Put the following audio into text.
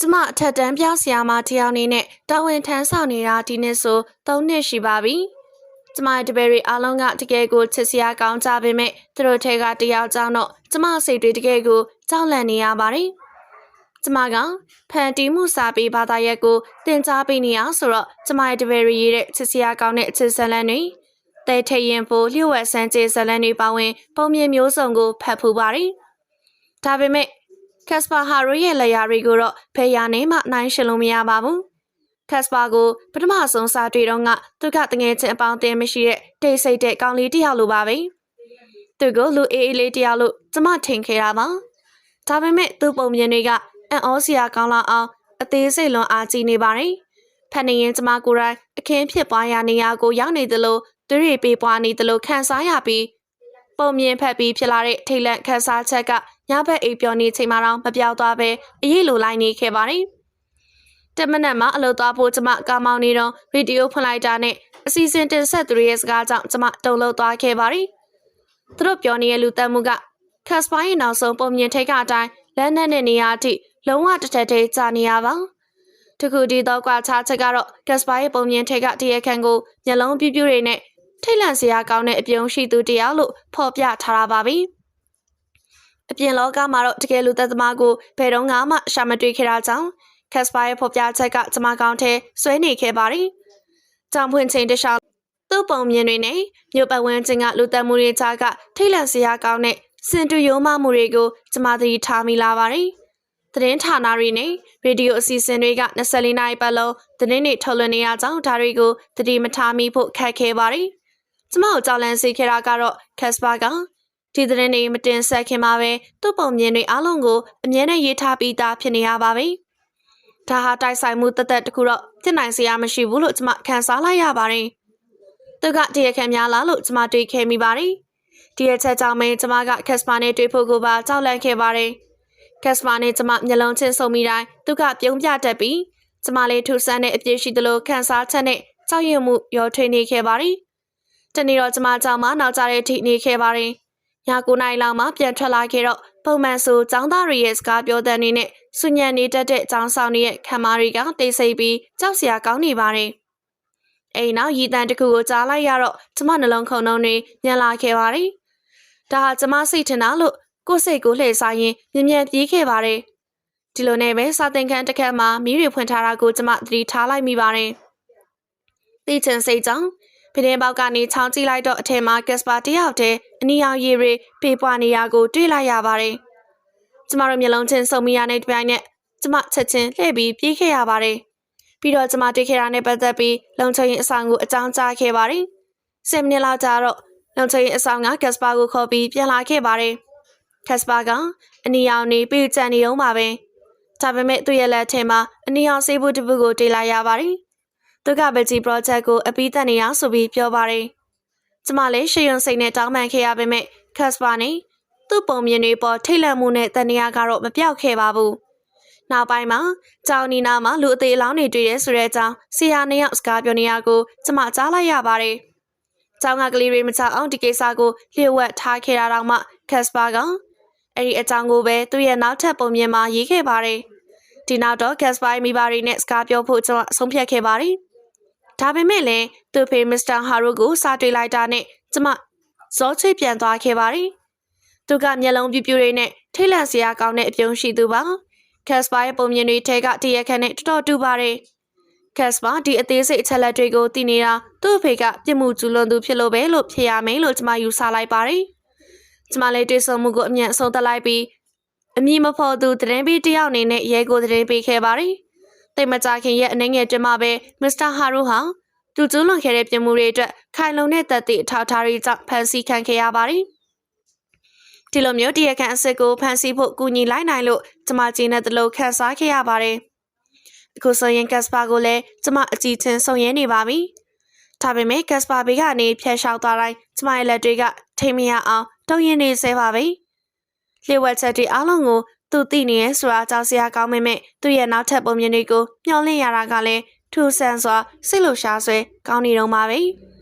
ကျမအထက်တန်းပြဆရာမတယောက်အနေနဲ့တာဝန်ထမ်းဆောင်နေတာဒီနှစ်ဆို3နှစ်ရှိပါပြီ။ကျမရဲ့တပည့်တွေအားလုံးကတကယ်ကိုချစ်စရာကောင်းကြပေမဲ့သူတို့ထဲကတယောက်ကြောင့်တော့ကျမစိတ်တွေတကယ်ကိုကြောက်လန့်နေရပါတယ်။ကျမကဖန်တီးမှုစာပေဘာသာရပ်ကိုသင်ကြားပေးနေရဆိုတော့ကျမရဲ့တပည့်တွေရေးတဲ့ချစ်စရာကောင်းတဲ့အချစ်ဇာတ်လမ်းတွေတဲထရင်ဖို့လျှို့ဝှက်ဆန်းကျေဇာတ်လမ်းတွေပါဝင် ပုံမြင်မျိုးစုံကိုဖတ်ဖူးပါတယ်။ဒါပေမဲ့ ကက်စပါဟာရိုရဲ့လက်ရာတွေကိုတော့ဖယ်ယာနဲ့မှနိုင်ရှင်လို့မရပါဘူး။ကက်စပါကိုပထမဆုံးစာတွေ့တော့ကသူကတငယ်ချင်းအပေါင်းအသင်းမရှိတဲ့တိတ်ဆိတ်တဲ့ကောင်လေးတစ်ယောက်လိုပါပဲ။သူကိုလူအေးအေးလေးတစ်ယောက်လို့ကျမထင်ခဲ့တာပါ။ဒါပေမဲ့သူ့ပုံမြင်တွေကအံ့ဩစရာကောင်းလာအောင်အသေးစိတ်လွန်အားကြီးနေပါတယ်။ဖန်နေရင်ကျမကိုယ်တိုင်အခင်းဖြစ်ပွားရာနေရာကိုရောက်နေသလိုသူတွေပေးပွားနေသလိုခံစားရပြီးပုံမြင်ဖက်ပြီးဖြစ်လာတဲ့ထိတ်လန့်ခန်းစားချက်က ညဘက်အိပ်ပျော်နေချိန်မှတော့မပြောက်သွားပဲအရေးလိုလိုက်နေခဲ့ပါတယ်။တမနက်မှာအလုပ်သွားဖို့ကျမကာမောင်နေတော့ဗီဒီယိုဖွင့်လိုက်တာနဲ့အစီအစဉ်တင်ဆက်သူတွေရဲ့စကားကြောင့်ကျမတုံလို့သွားခဲ့ပါတယ်။သူတို့ပြောနေတဲ့လူတက်မှုကခက်စပိုင်းရဲ့နောက်ဆုံးပုံမြင်ထိတ်ကအတိုင်းလက်နက်နဲ့နေရာအထိလုံးဝတစ်ထက်တည်းကြာနေရပါ။တခုဒီတော့ကွာခြားချက်ကတော့ကက်စပါရဲ့ပုံမြင်ထိတ်ကတရခန်ကိုမျက်လုံးပြူးပြူးတွေနဲ့ထိတ်လန့်စရာကောင်းတဲ့အပြုံးရှိသူတယောက်လို့ဖော်ပြထားတာပါပဲ။ အပြင်လောကမှာတော့တကယ်လူသက်သမားကိုဘယ်တော့မှရှာမတွေ့ခဲ့တာကြောင့်ကက်စပါရဲ့ဖော်ပြချက်ကကျမကောင်းထဲဆွဲနေခဲ့ပါတယ်။ကြောင်ဖွင့်ချိန်တစ်လျှောက်သူ့ပုံမြင်တွေနဲ့မြို့ပတ်ဝန်းကျင်ကလူသက်မှုတွေကြားကထိတ်လန့်စရာကောင်းတဲ့စင်တူရိုးမမှုတွေကိုကျမသတိထားမိလာပါတယ်။သတင်းဌာနတွေနဲ့ရေဒီယိုအစီအစဉ်တွေက24နာရီပတ်လုံးသတင်းတွေထုတ်လွှင့်နေရကြောင်းဒါတွေကိုသတိမထားမိဖို့ခက်ခဲပါတယ်။ကျမကိုကြောက်လန့်စေခဲ့တာကတော့ကက်စပါက ဒီသတင်းတွေမတင်ဆက်ခင်မှာပဲသူ့ပုံမြင်တွေအားလုံးကိုအမြဲတမ်းရေးထားပြီးသားဖြစ်နေရပါပဲ။ဒါဟာတိုက်ဆိုင်မှုတသက်တခုတော့ဖြစ်နိုင်စရာမရှိဘူးလို့ကျမခံစားလိုက်ရပါတယ်။သူကတရခံများလားလို့ကျမတွေးခဲ့မိပါတယ်။ဒီအချက်ကြောင့်မင်းကျမကကက်စပါနဲ့တွေ့ဖို့ကိုပါကြောက်လန့်ခဲ့ပါတယ်။ကက်စပါနဲ့ကျမမျက်လုံးချင်းဆုံမိတိုင်းသူကပြုံးပြတတ်ပြီးကျမလေးထူဆန်းတဲ့အပြည့်ရှိသလိုခံစားချက်နဲ့ကြောက်ရွံ့မှုရောထွေးနေခဲ့ပါတယ်။တနေ့တော့ကျမကြောင့်မနောက်ကြတဲ့အထိနေခဲ့ပါတယ်။ ည9နာရီလောက်မှပြန်ထွက်လာခဲ့တော့ပုံမှန်ဆိုចောင်းသားတွေရဲ့စကားပြောတဲ့အနေနဲ့စွညံနေတတ်တဲ့ចောင်းဆောင်တွေရဲ့ခံမာတွေကတိတ်ဆိတ်ပြီးကြောက်စရာကောင်းနေပါတယ်။အိမ်နောက်ရည်တန်တစ်ခုကိုကြားလိုက်ရတော့ကျမနှလုံးခုန်နှုံတွေညံလာခဲ့ပါတယ်။ဒါဟာကျမစိတ်ထင်တာလို့ကိုယ်စိတ်ကိုလှည့်စားရင်းမြ мян ပြေးခဲ့ပါတယ်။ဒီလိုနဲ့ပဲစာသင်ခန်းတစ်ခန်းမှာမီးတွေဖွင့်ထားတာကိုကျမသတိထားလိုက်မိပါတယ်။သိချင်စိတ်ကြောင့် ဖင်းပေါက်ကနေချောင်းကြည့်လိုက်တော့အထင်မှာကက်စပါတယောက်တည်းအနီရောင်ရည်တွေဖေးပွားနေရကိုတွေ့လိုက်ရပါတယ်။ကျမတို့မျက်လုံးချင်းစုံမိရတဲ့တပြိုင်နက်ကျမချက်ချင်းလှည့်ပြီးပြေးခဲ့ရပါတယ်။ပြီးတော့ကျမတွေ့ခဲ့တာနဲ့ပတ်သက်ပြီးလုံချုံရင်အဆောင်ကိုအကြောင်းကြားခဲ့ပါတယ်။10မိနစ်လောက်ကြာတော့လုံချုံရင်အဆောင်ကကက်စပါကိုခေါ်ပြီးပြန်လာခဲ့ပါတယ်။ကက်စပါကအနီရောင်နေပြီးကြံနေအောင်ပါပဲ။ဒါပေမဲ့သူ့ရဲ့လက်ထဲမှာအနီရောင်ဆေးဘူးတစ်ပုကိုတေးလိုက်ရပါတယ်။ သူကဘယ်ကြီး project ကိုအပြီးတက်နေရဆိုပြီးပြောပါတယ်။ကျမလည်းရှေ့ရုံစိတ်နဲ့တောင်းပန်ခဲ့ရပေမဲ့ကက်စပါနဲ့သူ့ပုံမြင်တွေပေါ်ထိတ်လန့်မှုနဲ့တန်ရာကတော့မပြောက်ခဲ့ပါဘူး။နောက်ပိုင်းမှာကြောင်နီနာမှာလူအသေးအလောင်းတွေတွေ့ရဲဆိုတဲ့အကြောင်းဆရာနှစ်ယောက်စကားပြောနေရကိုကျမကြားလိုက်ရပါတယ်။ကျောင်းကကလေးတွေမချအောင်ဒီကိစ္စကိုလျှို့ဝှက်ထားခဲ့တာတော့မှကက်စပါကအဲ့ဒီအကြောင်းကိုပဲသူ့ရဲ့နောက်ထပ်ပုံမြင်မှာရေးခဲ့ပါတယ်။ဒီနောက်တော့ကက်စပါမိဘတွေနဲ့စကားပြောဖို့ကျွန်တော်ဆုံးဖြတ်ခဲ့ပါတယ်။ ဒါပေမဲ့လည်းသူ့ဖေမစ္စတာဟာရိုကိုစာတွေ့လိုက်တာနဲ့ကျမဇောချွေပြန်သွားခဲ့ပါတယ်။သူကမျက်လုံးပြူးပြူးလေးနဲ့ထိတ်လန့်စရာကောင်းတဲ့အပြုံးရှိသူပါ။ကက်စပါရဲ့ပုံမြင်တွေထဲကတရခန့်နဲ့တော်တော်တူပါတယ်။ကက်စပါဒီအသေးစိတ်အချက်လက်တွေကိုသိနေတာသူ့အဖေကပြစ်မှုကျူးလွန်သူဖြစ်လို့ပဲလို့ဖြေရမယ်လို့ကျွန်မယူဆလိုက်ပါတယ်။ကျွန်မလည်းတွေ့ဆုံမှုကိုအမြန်ဆုံးသတ်လိုက်ပြီးအမည်မဖော်သူတရင်ပေးတယောက်အနေနဲ့ရဲကိုတရင်ပေးခဲ့ပါတယ်။ တိတ်မကြခင်ရဲ့အနေငယ်တွင်မှပဲမစ္စတာဟာရူဟာသူကျူးလွန်ခဲ့တဲ့ပြစ်မှုတွေအတွက်ခိုင်လုံတဲ့သက်သေအထောက်အထားတွေကြောင့်ဖမ်းဆီးခံခဲ့ရပါတယ်။ဒီလိုမျိုးတရားခံအစစ်ကိုဖမ်းဆီးဖို့ကူညီလိုက်နိုင်လို့ကျမကျင်းတဲ့တလို့ခန်းစားခဲ့ရပါတယ်။အခုဆိုရင်ကက်စပါကိုလည်းကျမအကြည့်ချင်းဆုံရင်းနေပါပြီ။ဒါပေမဲ့ကက်စပါဘေးကနေဖျက်လျှောက်သွားတိုင်းကျမရဲ့လက်တွေကထိမရအောင်တုံရင်နေဆဲပါပဲ။လျှို့ဝှက်ချက်တွေအားလုံးကို သူသိနေရဲဆိုတာကြောက်စရာကောင်းပေမဲ့သူ့ရဲ့နောက်ထပ်ပုံမြင်တွေကိုမျှော်လင့်ရတာကလည်းထူဆန်းစွာစိတ်လှရှားဆွဲကောင်းနေတော့မှာပဲ။